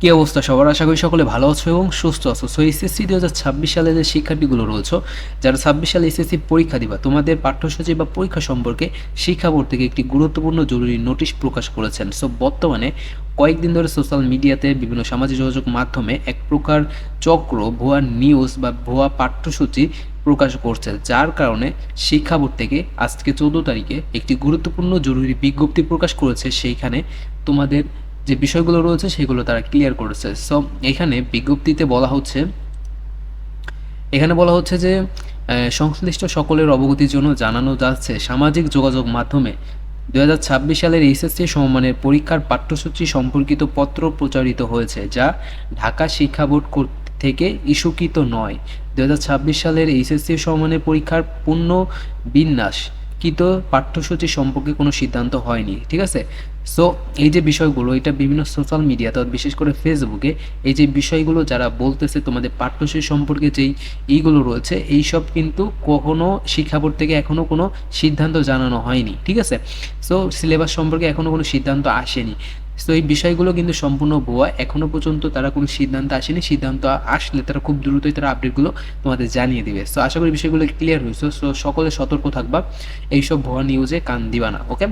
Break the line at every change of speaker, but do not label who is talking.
কি অবস্থা সবার? আশা করি সকলে ভালো আছো এবং সুস্থ আছো। সো এসএসসি দু হাজার ছাব্বিশ সালে যে শিক্ষার্থীগুলো রয়েছে, যারা ছাব্বিশ সালে এসএসসি পরীক্ষা দিবা, তোমাদের পাঠ্যসূচি বা পরীক্ষা সম্পর্কে শিক্ষা বোর্ড থেকে একটি গুরুত্বপূর্ণ জরুরি নোটিশ প্রকাশ করেছেন। সো বর্তমানে কয়েকদিন ধরে সোশ্যাল মিডিয়াতে বিভিন্ন সামাজিক যোগাযোগ মাধ্যমে এক প্রকার চক্র, ভুয়া নিউজ বা ভুয়া পাঠ্যসূচি প্রকাশ করছে, যার কারণে শিক্ষা বোর্ড থেকে আজকে চৌদ্দ তারিখে একটি গুরুত্বপূর্ণ জরুরি বিজ্ঞপ্তি প্রকাশ করেছে। সেইখানে তোমাদের যে বিষয়গুলো রয়েছে সেগুলো তারা ক্লিয়ার করেছে। সো এখানে বিজ্ঞপ্তিতে বলা হচ্ছে, এখানে বলা হচ্ছে যে সংশ্লিষ্ট সকলের অবগতির জন্য জানানো যাচ্ছে, সামাজিক যোগাযোগ মাধ্যমে দুহাজার ছাব্বিশ সালের এইচএসসি সমমানের পরীক্ষার পাঠ্যসূচি সম্পর্কিত পত্র প্রচারিত হয়েছে, যা ঢাকা শিক্ষা বোর্ড থেকে ইস্যুকৃত নয়। দু সালের এইচএসসি সমমানের পরীক্ষার পূর্ণ বিন্যাস কৃত পাঠ্যসূচি সম্পর্কে কোনো সিদ্ধান্ত হয়নি, ঠিক আছে? সো এই যে বিষয়গুলো, এটা বিভিন্ন সোশ্যাল মিডিয়া মিডিয়াতে বিশেষ করে ফেসবুকে এই যে বিষয়গুলো যারা বলতেছে তোমাদের পাঠ্যসূচি সম্পর্কে যেই এইগুলো রয়েছে এই সব কিন্তু কখনো শিক্ষা বোর্ড থেকে এখনও কোনো সিদ্ধান্ত জানানো হয়নি, ঠিক আছে? সো সিলেবাস সম্পর্কে এখনও কোনো সিদ্ধান্ত আসেনি। তো এই বিষয়গুলো কিন্তু সম্পূর্ণ ভুয়া। এখনও পর্যন্ত তারা কোনো সিদ্ধান্ত আসেনি। সিদ্ধান্ত আসলে তারা খুব দ্রুতই তারা আপডেটগুলো তোমাদের জানিয়ে দিবে। তো আশা করি বিষয়গুলো ক্লিয়ার হয়েছে। সো সকলে সতর্ক থাকবা। এইসব ভুয়া নিউজে কান দিবা না ওকে